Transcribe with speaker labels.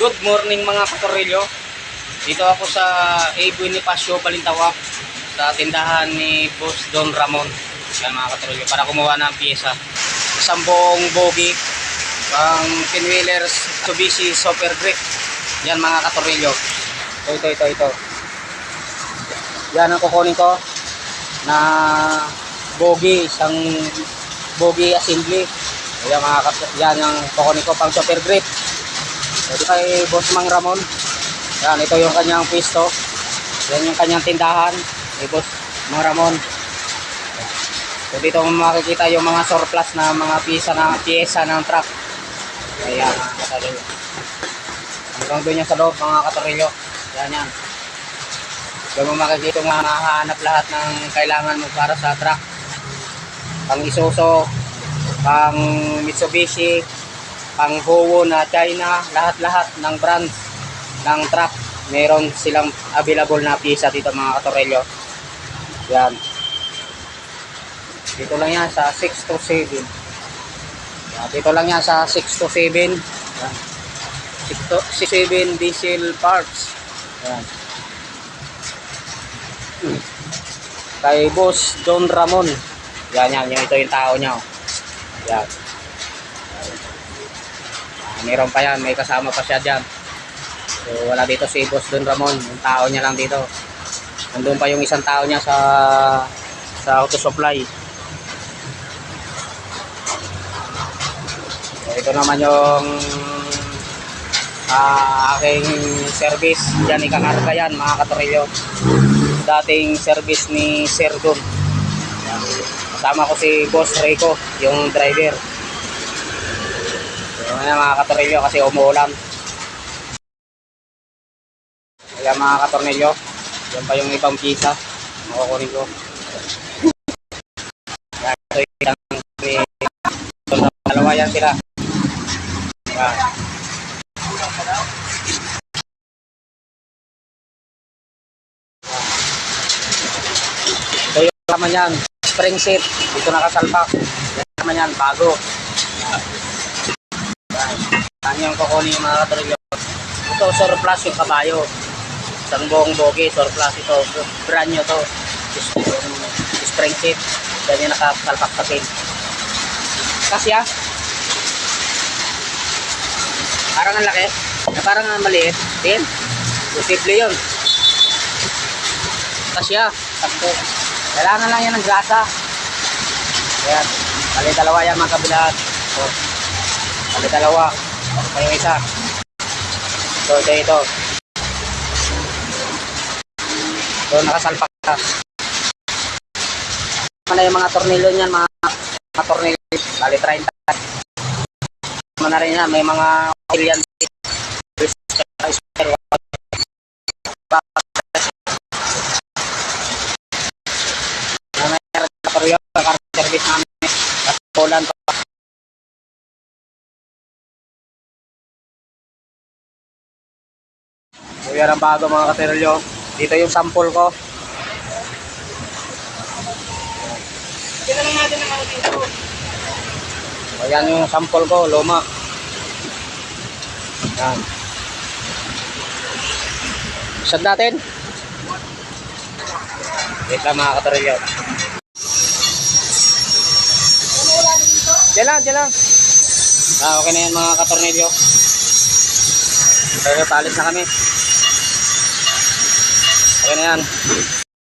Speaker 1: Good morning mga katorilyo. Dito ako sa A. Bonifacio, Balintawak sa tindahan ni Boss Don Ramon. Yan mga katorilyo para kumuha ng pyesa. Isang buong bogi pang pinwheelers Mitsubishi Super Grip. Yan mga katorilyo. Ito, ito, ito, ito. Yan ang kukunin ko na bogi, isang bogi assembly. Yan mga kat- yan ang kukunin ko pang Super Grip. Ito kay Boss Mang Ramon. Yan, ito yung kanyang pwesto. Yan yung kanyang tindahan ni Boss Mang Ramon. So dito makikita yung mga surplus na mga pisa na piyesa ng truck. Mga katorilyo. Hanggang doon yan sa loob, mga katorilyo. Yan yan. Doon mo makikita yung mga hahanap lahat ng kailangan mo para sa truck. Pang Isuzu, pang Mitsubishi, pang Howo na China, lahat-lahat ng brands ng truck, meron silang available na piyesa dito mga katorelyo. Yan. Dito lang yan sa 6 to 7. Yan. Dito lang yan sa 6 to 7. Yan. 6 to 7 diesel parts. Yan. Kay Boss Don Ramon. Yan yan, yung ito yung tao niya. oh. Yan. Meron pa yan, may kasama pa siya dyan. So wala dito si Boss Don Ramon, yung tao niya lang dito. Nandun pa yung isang tao niya sa sa auto supply. So, ito naman yung ah, aking service. Diyan ikakarga yan mga katorilyo. Dating service ni Sir. Yan. Kasama ko si Boss Rico, yung driver. Ayan mga katorilyo kasi umuulan. Kaya mga katornilyo, yan pa yung ibang pizza. Makukunin ko. Yan, ito yung ni dalawa yan sila. Yan. Ito yung naman yan, spring seat. Dito nakasalpak. Yan naman yan, bago. Yan yung kukunin yung mga katornilyo. Ito, surplus yung kabayo. Isang buong bogi, surplus ito. Brand nyo to. Spring seat. Yan yung nakasalpak sa pin. Kasi ah. Parang ang laki. Na parang ang maliit. Din. Posible yun. Kasi ah. Sakto. Kailangan lang yan ng grasa. Ayan. Bali dalawa yan mga kabilaan. So, bali dalawa. Yung isa. So, ito ito. So, nakasalpak ka. Ano yung mga tornilyo niyan, mga, mga tornilyo. Bali, 30. Ano na rin yan, may mga alien service namin. So yan ang bago mga katerilyo. Dito yung sample ko.
Speaker 2: Kailan lang natin ang dito.
Speaker 1: So yan yung sample ko, luma. Yan. Sad natin. Wait lang mga katerilyo. Diyan lang, diyan lang. Ah, okay na yan mga katornilyo. Pero palis na kami. Okay.